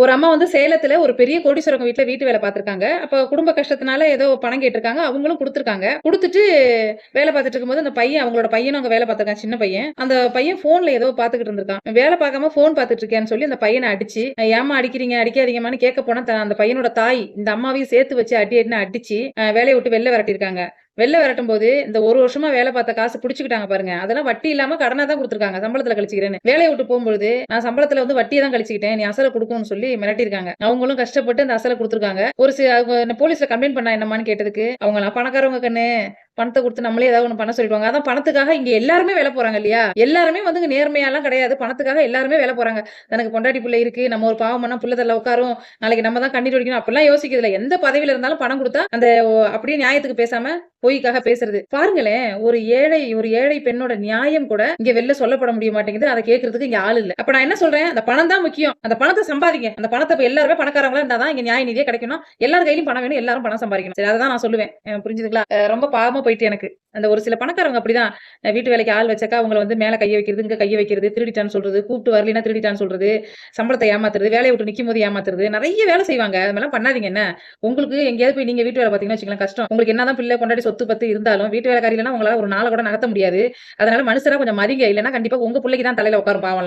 ஒரு அம்மா வந்து சேலத்துல ஒரு பெரிய கோடீஸ்வரங்க வீட்டுல வீட்டு வேலை பார்த்திருக்காங்க. அப்ப குடும்ப கஷ்டத்தினால ஏதோ பணம் கேட்டிருக்காங்க. அவங்களும் கொடுத்துருக்காங்க கொடுத்துட்டு வேலை பார்த்துட்டு இருக்கும்போது, அந்த பையன் அவங்களோட பையனும் அங்க வேலை பார்த்திருக்கான் சின்ன பையன். அந்த பையன் போன்ல ஏதோ பார்த்துக்கிட்டு இருந்திருக்கான். வேலை பார்க்காம ஃபோன் பார்த்துட்டு இருக்கேன்னு சொல்லி அந்த பையனை அடிச்சு, "ஏம்மா அடிக்கிறீங்க? அடிக்காதீங்கம்மான்னு" கேட்க போனா, அந்த பையனோட தாய் இந்த அம்மாவையும் சேர்த்து வச்சு அடி அடின்னு அடிச்சு, வேலையை விட்டு வெளில விரட்டியிருக்காங்க. வெளில விரட்டும்போது, இந்த ஒரு வருஷமா வேலை பார்த்த காசு பிடிச்சிக்கிட்டாங்க பாருங்க. அதெல்லாம் வட்டி இல்லாம கடனா தான் கொடுத்துருக்காங்க சம்பளத்துல கழிச்சிக்கிறேன்னு வேலையை விட்டு போகும்போது "நான் சம்பளத்துல வந்து வட்டியை தான் கழிச்சுக்கிட்டேன். நீ அசல குடுக்கணும்னு" சொல்லி மிரட்டியிருக்காங்க. அவங்களும் கஷ்டப்பட்டு அந்த அசல கொடுத்துருக்காங்க ஒரு சில அவங்க போலீஸ்ல கம்ப்ளைண்ட் பண்ணா என்னமான்னு கேட்டதுக்கு, அவங்க பணக்காரவங்க கண்ணு. பணத்தை கொடுத்து நம்மளே ஏதாவது ஒண்ணு பண்ண சொல்லிடுவாங்க." அதான் பணத்துக்காக இங்க எல்லாருமே வேலை போறாங்க இல்லையா? எல்லாருமே வந்து நேர்மையெல்லாம் நேர்மையாலாம் கிடையாது. பணத்துக்காக எல்லாருமே வேலை போறாங்க. தனக்கு பொண்டாட்டி பிள்ளை இருக்கு. நம்ம ஒரு பாவம் பண்ணா பிள்ளை தள்ள உட்காரும். நாளைக்கு நம்ம தான் கண்ணீர் வடிக்கணும். அப்படிலாம் யோசிக்கிறதுல எந்த பதவியில இருந்தாலும் பணம் கொடுத்தா அந்த அப்படியே நியாயத்துக்கு பேசாம, பொய்க்காக பேசுறது. பாருங்களேன், ஒரு ஏழை ஒரு ஏழை பெண்ணோட நியாயம் கூட இங்க வெளில சொல்லப்பட முடிய மாட்டேங்குது. அதை கேட்கறதுக்கு இங்க ஆள் இல்ல. அப்ப நான் என்ன சொல்றேன்? அந்த பணம் தான் முக்கியம். அந்த பணத்தை சம்பாதிங்க. அந்த பணத்தை இப்ப எல்லாருமே பணக்காரங்களா இருந்தா தான் இங்க நியாய நிதியே கிடைக்கணும். எல்லார் கையிலும் பணம் வேணும். எல்லாரும் பணம் சம்பாதிக்கணும் சரி அதான் நான் சொல்லுவேன். புரிஞ்சுதுங்களா? ரொம்ப பாவமா போயிட்டு எனக்கு. அந்த ஒரு சில பணக்காரவங்க அப்படிதான். வீட்டு வேலைக்கு ஆள் வச்சாக்கா, அவங்கள வந்து மேல கையை வைக்கிறது, இங்க கையை வைக்கிறது, திருடிட்டான்னு சொல்றது, கூப்பிட்டு வரலன்னா திருடிட்டான்னு சொல்றது, சம்பளத்தை ஏமாத்துறது, வேலையை விட்டு நிக்கும்போது ஏமாத்துறது, நிறைய வேலை செய்வாங்க. அது மாரிலாம் பண்ணாதீங்க என்ன? உங்களுக்கு எங்கேயாவது போய் நீங்க வீட்டு வேலை பாத்தீங்கன்னா வச்சுக்கலாம் கஷ்டம். உங்களுக்கு என்னதான் பிள்ளை, கொண்டாடி சொத்து பத்து இருந்தாலும், வீட்டு வேலை இல்லன்னா உங்களால ஒரு நாளை கூட நகர்த்த முடியாது. அதனால மனுஷரா கொஞ்சம் மதிங்க. இல்லைன்னா கண்டிப்பா உங்க பிள்ளைக்கு தான் தலையில உட்காரும் பாவம்லாம்.